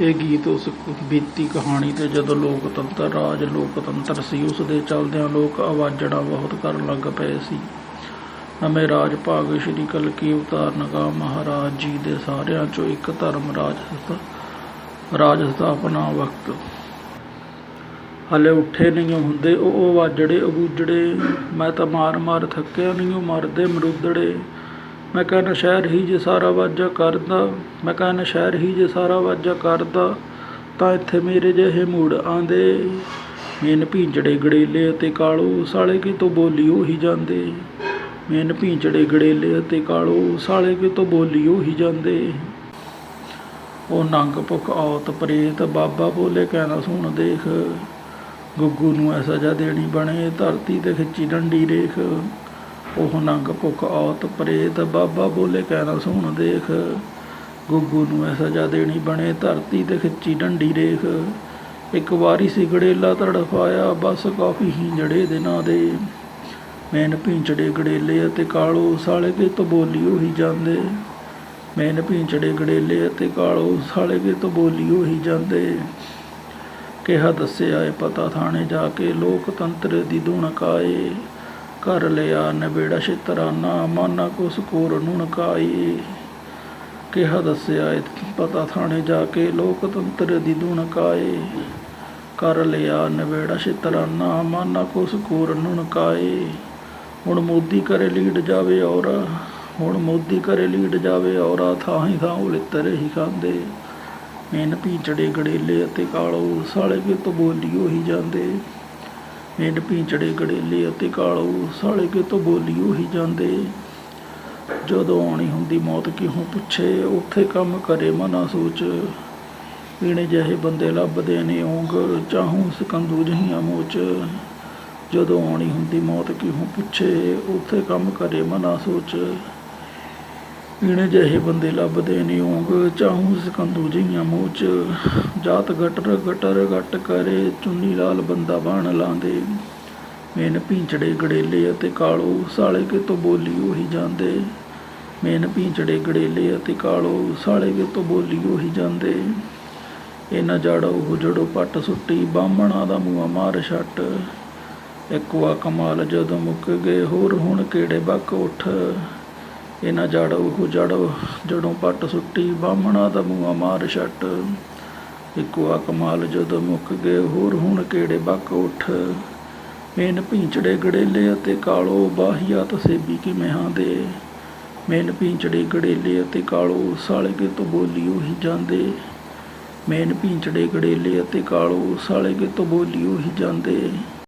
ਇਹ ਗੀਤ ਉਸ ਬੀਤੀ ਕਹਾਣੀ ਤੇ ਜਦੋਂ ਲੋਕਤੰਤਰ, ਰਾਜ ਲੋਕਤੰਤਰ ਸੀ ਉਸ ਦੇ ਚਲਦਿਆਂ ਲੋਕ ਆਵਾਜ਼ਣਾ ਬਹੁਤ ਕਰਨ ਲੱਗ ਪਏ ਸੀ। ਨਵੇਂ ਰਾਜ ਭਾਗ ਸ਼੍ਰੀ ਕਲਕੀ ਅਵਤਾਰ ਨਗਾ ਮਹਾਰਾਜ ਜੀ ਦੇ ਸਾਰਿਆਂ ਚੋਂ ਇੱਕ ਧਰਮ ਰਾਜ ਰਾਜ ਸਥਾਪਨਾ ਵਕਤ। ਹਲੇ ਉੱਠੇ ਨਹੀਂ ਹੁੰਦੇ, ਉਹ ਉਹ ਅਬੂਜੜੇ। ਮੈਂ ਤਾਂ ਮਾਰ ਮਾਰ ਥੱਕਿਆ ਨਹੀਂ ਮਰਦੇ, ਮਰੁੱਦੜੇ। ਮੈਂ ਕਹਿੰਦਾ ਸ਼ਹਿਰ ਹੀ ਜੇ ਸਾਰਾ ਵਾਜਾ ਕਰਦਾ, ਮੈਂ ਕਹਿੰਦਾ ਸ਼ਹਿਰ ਹੀ ਜੇ ਸਾਰਾ ਵਾਜਾ ਕਰਦਾ, ਤਾਂ ਇੱਥੇ ਮੇਰੇ ਜਿਹੇ ਮੂੜ ਆਂਦੇ ਮੇਨ ਭੀਂਜੜੇ ਗੜੇਲੇ ਅਤੇ ਕਾਲੋ ਸਾਲੇ ਕਿਤੋਂ ਬੋਲੀ ਉਹੀ ਜਾਂਦੇ। ਮੇਨ ਭੀਂਜੜੇ ਗੜੇਲੇ ਅਤੇ ਕਾਲੋ ਸਾਲੇ ਕਿਤੋਂ ਬੋਲੀ ਉਹੀ ਜਾਂਦੇ। ਉਹ ਨੰਗ ਭੁੱਖ ਔਤ ਪ੍ਰੇਤ ਬਾਬਾ ਬੋਲੇ ਕਹਿਣਾ ਸੁਣ ਦੇਖ। ਗੁੱਗੂ ਨੂੰ ਐ ਸਜ਼ਾ ਦੇਣੀ ਬਣੇ, ਧਰਤੀ ਤੇ ਖਿੱਚੀ ਡੰਡੀ ਰੇਖ। ਉਹ ਨੰਗ ਭੁੱਖ ਔਤ ਪ੍ਰੇਤ, ਬਾਬਾ ਬੋਲੇ ਕਹਿਣਾ ਸੁਣ ਦੇਖ। ਗੁੱਗੂ ਨੂੰ ਐ ਸਜ਼ਾ ਦੇਣੀ ਬਣੇ, ਧਰਤੀ ਤੇ ਖਿੱਚੀ ਡੰਡੀ ਰੇਖ। ਇੱਕ ਵਾਰੀ ਸੀ ਗੜੇਲਾ ਤੜਫਾਇਆ ਬਸ ਕਾਫੀ ਹੀ ਜੜੇ ਦਿਨਾਂ ਦੇ। ਮੈਨ ਭਿੰਚੜੇ ਗੜੇਲੇ ਅਤੇ ਕਾਲੋ ਸਾਲੇ ਕੇ ਤੋਂ ਬੋਲੀ ਉਹੀ ਜਾਂਦੇ। ਮੈਨ ਭਿੰਚੜੇ ਗੜੇਲੇ ਅਤੇ ਕਾਲੋ ਸਾਲੇ ਕੇ ਤੋਂ ਬੋਲੀ ਉਹੀ ਜਾਂਦੇ। ਕਿਹਾ ਦੱਸਿਆ ਏ ਪਤਾ ਥਾਣੇ ਜਾ ਕੇ ਲੋਕਤੰਤਰ ਦੀ ਧੁਣਕ ਆਏ। ਕਰ ਲਿਆ ਨਵੇੜਾ ਸ਼ਿਤਰਾਨਾ ਮਾਨਾ ਕੋ ਸਕੂਰ ਨੁਣਕਾਈ ਕਿਹਾ ਦੱਸਿਆ ਏ ਪਤਾ ਥਾਣੇ ਜਾ ਕੇ ਲੋਕਤੰਤਰ ਦੀ ਦੁਣਕਾਏ ਆਏ ਕਰ ਲਿਆ ਨਵੇੜਾ ਸ਼ਿਤਰਾਨਾ ਮਾਨਾ ਕੋ ਸਕੂਰ ਨੁਣਕਾਏ ਹੁਣ ਮੋਦੀ ਕਰੇ ਲੀਡ ਜਾਵੇ ਔਰ, ਹੁਣ ਮੋਦੀ ਕਰੇ ਲੀਡ ਜਾਵੇ ਔਰ ਥਾਂ ਹੀ ਥਾਂ ਉਲਿੱਤਰ ਹੀ ਖਾਂਦੇ। ਮੈਨ ਭੀਂਚੜੇ ਗੜੇਲੇ ਅਤੇ ਕਾਲੋ, ਸਾਲੇ ਕੇ ਤੋਂ ਬੋਲੀ ਉਹੀ ਜਾਂਦੇ। ਪਿੰਡ ਭੀਂਚੜੇ, ਗੜੇਲੇ ਅਤੇ ਕਾਲੋ ਸਾਲੇ ਕੇ ਤੋਂ ਬੋਲੀ ਉਹੀ ਜਾਂਦੇ। ਜਦੋਂ ਆਉਣੀ ਹੁੰਦੀ ਮੌਤ ਕਿਹੋਂ ਪੁੱਛੇ, ਉੱਥੇ ਕੰਮ ਕਰੇ ਮਨਾ ਸੋਚ। ਪੀਣੇ ਜਿਹੇ ਬੰਦੇ ਲੱਭਦੇ ਨੇ ਉਂਗ, ਚਾਹੂੰ ਸਕੰਦੂ ਜਹੀਆਂ ਮੋਚ। ਜਦੋਂ ਆਉਣੀ ਹੁੰਦੀ ਮੌਤ ਕਿਹੋਂ ਪੁੱਛੇ, ਉੱਥੇ ਕੰਮ ਕਰੇ ਮਨਾ ਸੋਚ। ਇਹਨੇ ਜਿਹੇ ਬੰਦੇ ਲੱਭਦੇ ਨੇ, ਉਂਗ ਚਾਹੂੰ ਸਕੰਦੂ ਜੀਆਂ ਮੂੰਹ 'ਚ। ਜਾਤ ਗਟਰ ਗਟਰ ਗਟ ਕਰੇ, ਚੁੰਨੀ ਲਾਲ ਬੰਦਾ ਬਣ ਲਾਂਦੇ। ਮੇਨ ਭੀਂਚੜੇ ਗੜੇਲੇ ਅਤੇ ਕਾਲੋ, ਸਾਲੇ ਕੇ ਤੋਂ ਬੋਲੀ ਉਹੀ ਜਾਂਦੇ। ਮੈਨ ਭੀਂਚੜੇ ਗੜੇਲੇ ਅਤੇ ਕਾਲੋ, ਸਾਲੇ ਕੇ ਤੋਂ ਬੋਲੀ ਉਹੀ ਜਾਂਦੇ। ਇਹਨਾਂ ਜਾੜੋ, ਉਹ ਜੜੋ ਪੱਟ ਸੁੱਟੀ, ਬਾਹਮਣਾ ਦਾ ਮੂੰਹ ਮਾਰ ਛੱਟ। ਇੱਕ ਵਾ ਕਮਾਲ ਜਦੋਂ ਮੁੱਕ ਗਏ, ਹੋਰ ਹੁਣ ਕਿਹੜੇ ਬੱਕ ਉੱਠ। ਇਹਨਾਂ ਜੜ ਉਹ ਜੜ ਜੜੋਂ ਪੱਟ ਸੁੱਟੀ, ਬਾਹਮਣਾ ਦਾ ਮੂੰਹ ਮਾਰ ਛੱਟ। ਇੱਕੋ ਆ ਕਮਾਲ ਜਦੋਂ ਮੁੱਕ ਗਏ, ਹੋਰ ਹੁਣ ਕਿਹੜੇ ਬੱਕ ਉੱਠ। ਮੇਨ ਭੀਂਚੜੇ ਗੜੇਲੇ ਅਤੇ ਕਾਲੋ ਬਾਹੀਆਤ ਤਸੇਬੀ ਕਿਵੇਂ ਮਹਾਂ ਦੇ। ਮੇਨ ਭੀਂਚੜੇ ਗੜੇਲੇ ਅਤੇ ਕਾਲੋ ਸਾਲੇ ਕੇ ਤੋਂ ਬੋਲੀ ਉਹੀ ਜਾਂਦੇ। ਮੇਨ ਭੀਂਚੜੇ ਗੜੇਲੇ ਅਤੇ ਕਾਲੋ ਸਾਲੇ ਕੇ ਤੋਂ ਬੋਲੀ ਉਹੀ ਜਾਂਦੇ।